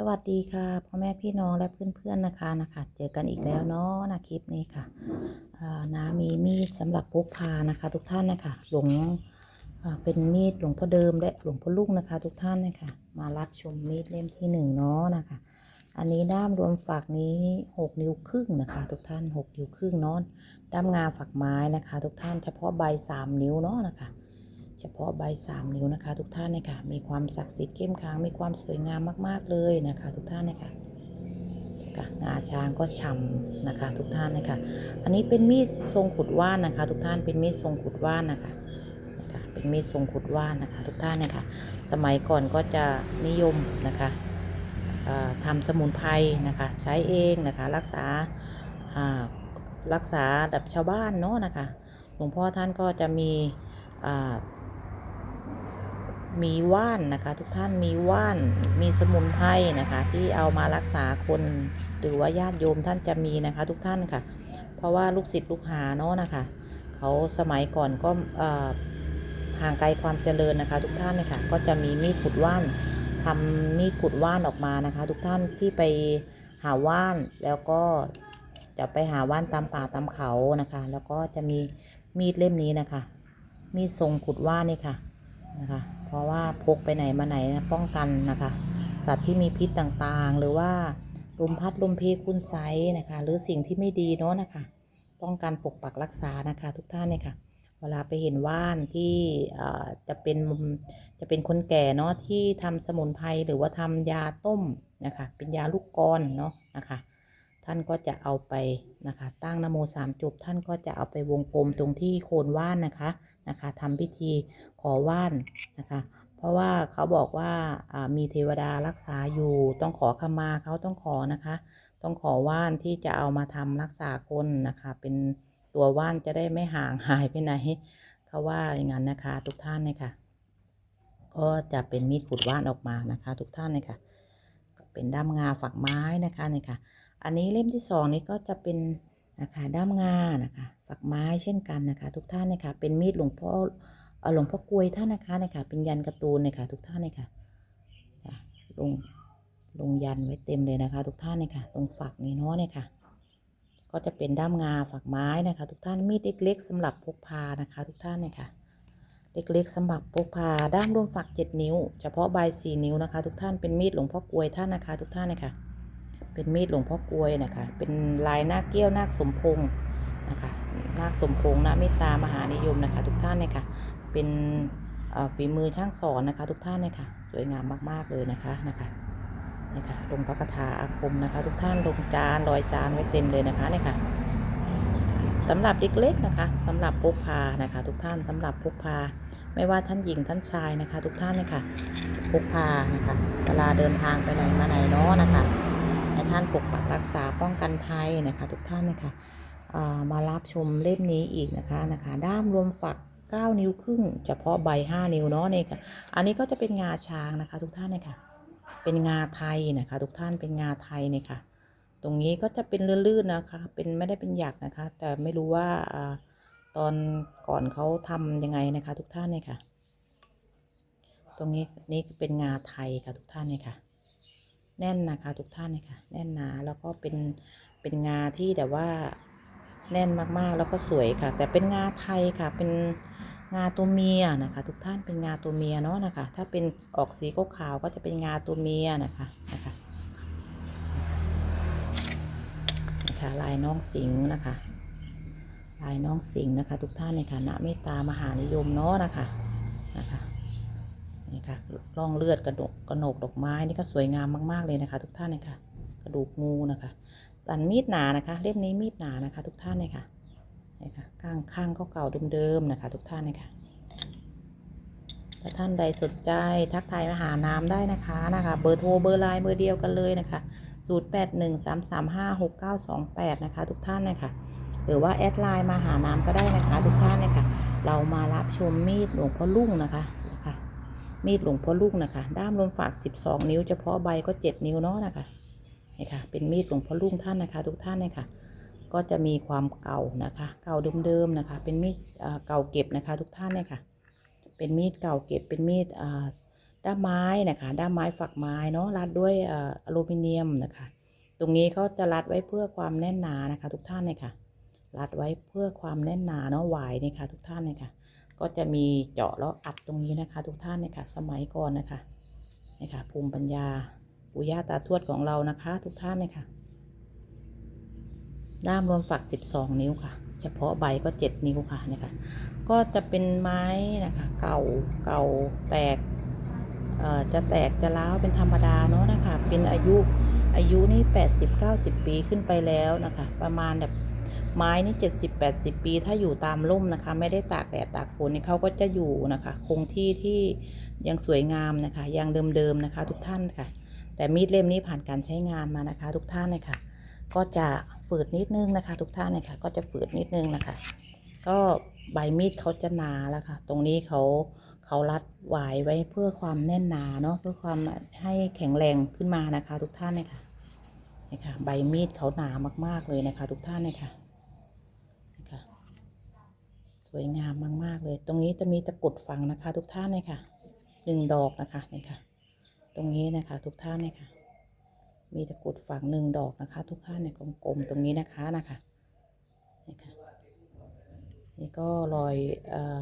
สวัสดีค่ะพ่อแม่พี่น้องและเพื่อนๆนะคะนะคะเจอกันอีกแล้วเนาะนะคลิปนี้ค่ะน้ามีมีดสำหรับพกพานะคะ ทุกท่านนะคะหลวงเป็นมีดหลวงพ่อเดิมและหลวงพ่อลูกนะคะ ทุกท่านนะคะมารับชมมีดเล่มที่หนึ่งเนาะนะคะ อันนี้ด้ามรวมฝักนี้หกนิ้วครึ่งนะคะ ทุกท่านหกนิ้วครึ่งเนาะด้ามงาฝักไม้นะคะ ทุกท่านเฉพาะใบสามนิ้วเนาะนะคะ เฉพาะใบสามนิ้วนะคะ ทุกท่านนะคะมีความศักดิ์สิทธิ์เข้มขลังมีความสวยงามมากๆเลยนะคะ ทุกท่านนะคะค่ะงาช้างก็ฉ่ำนะคะ ทุกท่านนะคะ อันนี้เป็นมีดทรงขุดว่านนะคะ ทุกท่านเป็นมีดทรงขุดว่านนะคะนะคะเป็นมีดทรงขุดว่านนะคะ ทุกท่านนะคะ สมัยก่อนก็จะนิยมนะคะเอ่อทำสมุนไพรนะคะ ใช้เองนะคะรักษาอ่ารักษาดับชาวบ้านเนาะนะคะหลวงพ่อท่านก็จะมีอ่า มีว่านนะคะทุกท่านมีว่านมีสมุนไพรนะคะ ที่เอามารักษาคนหรือว่าญาติโยมท่านจะมีนะคะ ทุกท่านค่ะ เพราะว่าลูกศิษย์ลูกหาเนาะนะคะเขาสมัยก่อนก็ห่างไกลความเจริญนะคะ ทุกท่านนะคะก็จะมีมีดขุดว่านทำมีดขุดว่านออกมานะคะ ทุกท่านที่ไปหาว่านแล้วก็จะไปหาว่านตามป่าตามเขานะคะ แล้วก็จะมีมีดเล่มนี้นะคะ มีดทรงขุดว่านนี่ค่ะ นะคะ เพราะว่าพกไปไหนมาไหนนะป้องกันนะคะ สัตว์ที่มีพิษต่างๆ หรือว่าลมพัดลมเพคุณไซนะคะ หรือสิ่งที่ไม่ดีเนาะนะคะป้องกันปกปักรักษานะคะทุกท่านเนี่ยค่ะ เวลาไปเห็นว่านที่จะเป็นจะเป็นคนแก่เนาะที่ทำสมุนไพรหรือว่าทำยาต้มนะคะ เป็นยาลูกกรเนาะนะคะ ท่านก็จะเอาไปนะคะ ตั้งนโมสามจบท่านก็จะเอาไปวงกลมตรงที่โคนว่านนะคะ นะคะทำพิธีขอว่านนะคะเพราะว่าเขาบอกว่ามีเทวดารักษาอยู่ต้องขอขมาเขาต้องขอนะคะ ต้องขอว่านที่จะเอามาทำรักษาคนนะคะ เป็นตัวว่านจะได้ไม่ห่างหายไปไหนเขาว่าอย่างนั้นนะคะ ทุกท่านเลยค่ะ ก็จะเป็นมีดขุดว่านออกมานะคะ ทุกท่านเลยค่ะ เป็นด้ามงาฝักไม้นะคะเนี่ยค่ะ อันนี้เล่มที่สองนี้ก็จะเป็น นะคะด้ามงานะคะฝักไม้เช่นกันนะคะ ทุกท่านนะคะเป็นมีดหลวงพ่อหลวงพ่อกลวยท่านนะคะนะคะเป็นยันการ์ตูนนะคะทุกท่านนะคะค่ะลงลงยันไว้เต็มเลยนะคะ ทุกท่านนะคะตรงฝักนี้เนาะเนี่ยค่ะ ก็จะเป็นด้ามงาฝักไม้นะคะ ทุกท่านมีดเล็กๆสำหรับพกพานะคะ ทุกท่านนะคะเล็กๆสำหรับพกพาด้ามรวมฝักเจ็ดนิ้ว เฉพาะใบสี่นิ้วนะคะ ทุกท่านเป็นมีดหลวงพ่อกลวยท่านนะคะ ทุกท่านนะคะ เป็นมีดหลวงพ่อกลวยนะคะ เป็นลายนาคเกี้ยวนาคสมพงษ์นะคะนาคสมพงษ์นะเมตตามหานิยมนะคะ ทุกท่านเนี่ยค่ะ เป็นฝีมือช่างสอนนะคะ ทุกท่านเนี่ยค่ะ สวยงามมากๆเลยนะคะนะคะนี่ค่ะลงพระคาถาอาคมนะคะ ทุกท่านลงจานรอยจานไว้เต็มเลยนะคะเนี่ยค่ะสำหรับเล็กๆนะคะสำหรับพกพานะคะ ทุกท่านสำหรับพกพา ไม่ว่าท่านหญิงท่านชายนะคะ ทุกท่านเนี่ยค่ะพกพานะคะเวลาเดินทางไปไหนมาไหนเนาะนะคะ ให้ท่านปกปักรักษาป้องกันภัยนะคะ ทุกท่านนะคะอ่ามารับชมเล่มนี้อีกนะคะนะคะ ด้ามรวมฝัก 9 นิ้วครึ่งเฉพาะใบ 5 นิ้วเนาะเนี่ยค่ะอันนี้ก็จะเป็นงาช้างนะคะ ทุกท่านนะคะเป็นงาไทยนะคะ ทุกท่านเป็นงาไทยเนี่ยค่ะตรงนี้ก็จะเป็นลื่นๆนะคะ เป็นไม่ได้เป็นหยักนะคะ แต่ไม่รู้ว่าตอนก่อนเขาทำยังไงนะคะ ทุกท่านเนี่ยค่ะ ตรงนี้นี่เป็นงาไทยค่ะทุกท่านเนี่ยค่ะ แน่นนะคะทุกท่านเลยค่ะแน่นหนาแล้วก็เป็นเป็นงาที่แบบว่าแน่นมากๆแล้วก็สวยค่ะ แต่เป็นงาไทยค่ะเป็นงาตัวเมียนะคะ ทุกท่านเป็นงาตัวเมียเนาะนะคะ ถ้าเป็นออกสีขาวก็จะเป็นงาตัวเมียนะคะนะคะนะคะลายน้องสิงห์นะคะ ลายน้องสิงห์นะคะ ทุกท่านในฐานะเมตตามหานิยมเนาะนะคะนะคะ ร่องเลือดกระดกกระหนกดอกไม้นี่ก็สวยงามมาก ๆ เลยนะคะ ทุกท่านนะคะกระดูกงูนะคะตันมีดหนานะคะ เล่มนี้มีดหนานะคะ ทุกท่านเลยค่ะนี่ค่ะข้างข้างก็เก่าเดิมๆนะคะ ทุกท่านเลยค่ะถ้าท่านใดสนใจทักทายมาหาน้ำได้นะคะนะคะ เบอร์โทรเบอร์ไลน์เบอร์เดียวกันเลยนะคะ 0 8 1 3 3 5 6 9 2 8 นะคะ ทุกท่านนะคะหรือว่าแอดไลน์มาหาน้ำก็ได้นะคะ ทุกท่านนะคะเรามารับชมมีดหลวงพ่อลุ่งนะคะ มีดหลวงพ่อลูกนะคะ ด้ามรวมฝาก12 นิ้ว เฉพาะใบก็ 7 นิ้วเนาะนะคะนี่ค่ะ เป็นมีดหลวงพ่อลุงท่านนะคะ ทุกท่านเนะคะก็จะมีความเก่านะคะ เก่าเดิมๆนะคะ เป็นมีดเก่าเก็บนะคะ ทุกท่านเนี่ยค่ะ เป็นมีดเก่าเก็บ เป็นมีดด้ามไม้นะคะ ด้ามไม้ฝักไม้เนาะ รัดด้วยออลูมิเนียมนะคะ ตรงนี้เขาจะรัดไว้เพื่อความแน่นหนานะคะ ทุกท่านเลยค่ะ รัดไว้เพื่อความแน่นหนาเนาะ หวายนี่ค่ะ ทุกท่านเลยค่ะ ก็จะมีเจาะแล้วอัดตรงนี้นะคะ ทุกท่านเลยค่ะสมัยก่อนนะคะนี่ค่ะภูมิปัญญาปู่ย่าตาทวดของเรานะคะ ทุกท่านเลยค่ะด้ามรวมฝัก 12 นิ้วค่ะ เฉพาะใบก็ 7 นิ้วค่ะนะคะก็จะเป็นไม้นะคะ เก่าเก่าแตกจะแตกจะร้าวเป็นธรรมดาเนาะนะคะ เป็นอายุอายุนี่ 80 90 ปีขึ้นไปแล้วนะคะ ประมาณแบบ ไม้นี่70 80ปี ถ้าอยู่ตามร่มนะคะ ไม่ได้ตากแดดตากฝนนี่เขาก็จะอยู่นะคะ คงที่ที่ยังสวยงามนะคะ ยังเดิมๆนะคะ ทุกท่านค่ะ แต่มีดเล่มนี้ผ่านการใช้งานมานะคะ ทุกท่านเลยค่ะ ก็จะฝืดนิดนึงนะคะ ทุกท่านเลยค่ะ ก็จะฝืดนิดนึงนะคะ ก็ใบมีดเขาจะหนาแล้วค่ะ ตรงนี้เขาเขารัดหวายไว้เพื่อความแน่นหนาเนาะเพื่อความให้แข็งแรงขึ้นมานะคะ ทุกท่านเลยค่ะนี่ค่ะ ใบมีดเขาหนามากๆเลยนะคะ ทุกท่านเลยค่ะ สวยงามมาก ๆ เลย ตรงนี้จะมีตะกุดฝังนะคะ ทุกท่านเลยค่ะหนึ่งดอกนะคะนี่ค่ะ ตรงนี้นะคะ ทุกท่านเลยค่ะ มีตะกุดฝังหนึ่งดอกนะคะ ทุกท่านในกลมๆตรงนี้นะคะนะคะนี่ค่ะนี่ก็รอยเอ่อ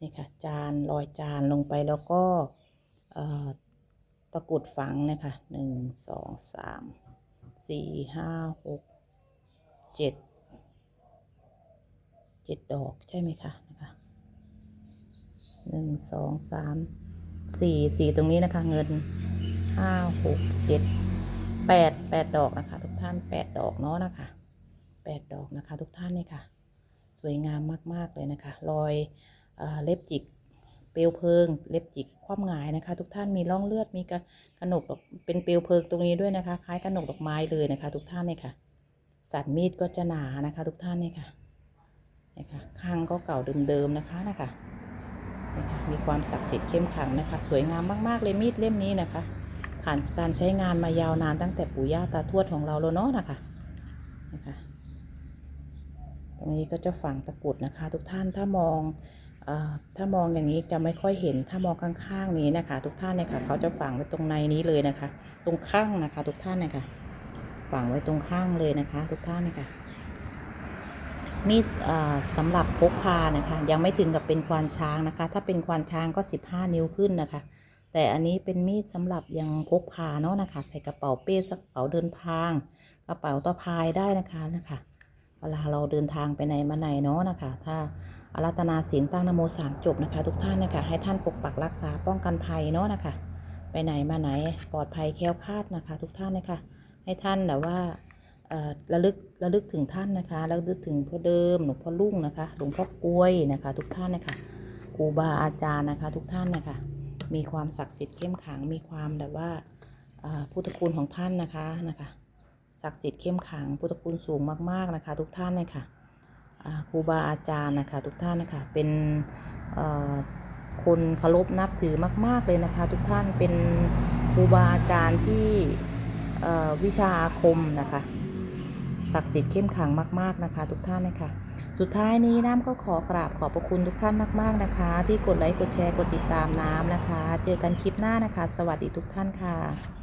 นี่ค่ะ จานรอยจานลงไปแล้วก็เอ่อตะกุดฝังนะคะหนึ่งสองสามสี่ห้าหกเจ็ด เจ็ดดอกใช่ไหมคะนะคะหนึ่งสองสามสี่สี่ตรงนี้นะคะ เงินห้าหกเจ็ดแปดแปดดอกนะคะ ทุกท่านแปดดอกเนาะนะคะแปดดอกนะคะทุกท่านนี่ค่ะ สวยงามมาก ๆ เลยนะคะ รอยเอเล็บจิกเปลวเพลิง เล็บจิกคว่ำหงายนะคะ ทุกท่านมีร่องเลือดมีกระกระหนกดอกเป็นเปลวเพลิงตรงนี้ด้วยนะคะ คล้ายกระหนกดอกไม้เลยนะคะ ทุกท่านนี่ค่ะ สันมีดก็จะหนานะคะ ทุกท่านนี่ค่ะ นี่ค่ะข้างก็เก่าเดิมๆนะคะนะคะค่ะมีความศักดิ์สิทธิ์เข้มขังนะคะ สวยงามมากๆเลยมีดเล่มนี้นะคะ ผ่านการใช้งานมายาวนานตั้งแต่ปู่ย่าตาทวดของเราแล้วเนาะนะคะนะคะตรงนี้ก็จะฝังตะกรุดนะคะ ทุกท่านถ้ามองอถ้ามองอย่างนี้จะไม่ค่อยเห็นถ้ามองข้างๆนี้นะคะ ทุกท่านเนี่ยค่ะเขาจะฝังไว้ตรงในนี้เลยนะคะ ตรงข้างนะคะ ทุกท่านเนี่ยค่ะฝังไว้ตรงข้างเลยนะคะ ทุกท่านเนี่ยค่ะ มีดสำหรับพกพานะคะ ยังไม่ถึงกับเป็นควานช้างนะคะ ถ้าเป็นควานช้างก็ 15 นิ้วขึ้นนะคะ แต่อันนี้เป็นมีดสำหรับยังพกพาเนาะนะคะ ใส่กระเป๋าเป้กระเป๋าเดินทาง กระเป๋าตะพายได้นะคะนะคะเวลาเราเดินทางไปไหนมาไหนเนาะนะคะ ถ้าอารัตนาศีลตั้งนโมสามจบนะคะ ทุกท่านนะคะ ให้ท่านปกปักรักษาป้องกันภัยเนาะนะคะ ไปไหนมาไหนปลอดภัยแคล้วคลาดนะคะ ทุกท่านนะคะ ให้ท่านแบบว่า ระลึกระลึกถึงท่านนะคะระลึกถึงพ่อเดิมหลวงพ่อลุ่งนะคะหลวงพ่อกล้วยนะคะ ทุกท่านนะคะครูบาอาจารย์นะคะ ทุกท่านนะคะ มีความศักดิ์สิทธิ์เข้มขังมีความแบบว่าพุทธคุณของท่านนะคะนะคะศักดิ์สิทธิ์เข้มขังพุทธคุณสูงมากๆนะคะ ทุกท่านเลยค่ะครูบาอาจารย์นะคะ ทุกท่านนะคะเป็นคนเคารพนับถือมาก ๆเลยนะคะ ทุกท่านเป็นครูบาอาจารย์ที่วิชาอาคมนะคะ ศักดิ์สิทธิ์เข้มขังมาก ๆนะคะ ทุกท่านนะคะ สุดท้ายนี้น้ำก็ขอกราบขอบพระคุณทุกท่านมาก ๆนะคะ ที่กดไลค์กดแชร์กดติดตามน้ำนะคะ เจอกันคลิปหน้านะคะ สวัสดีทุกท่านค่ะ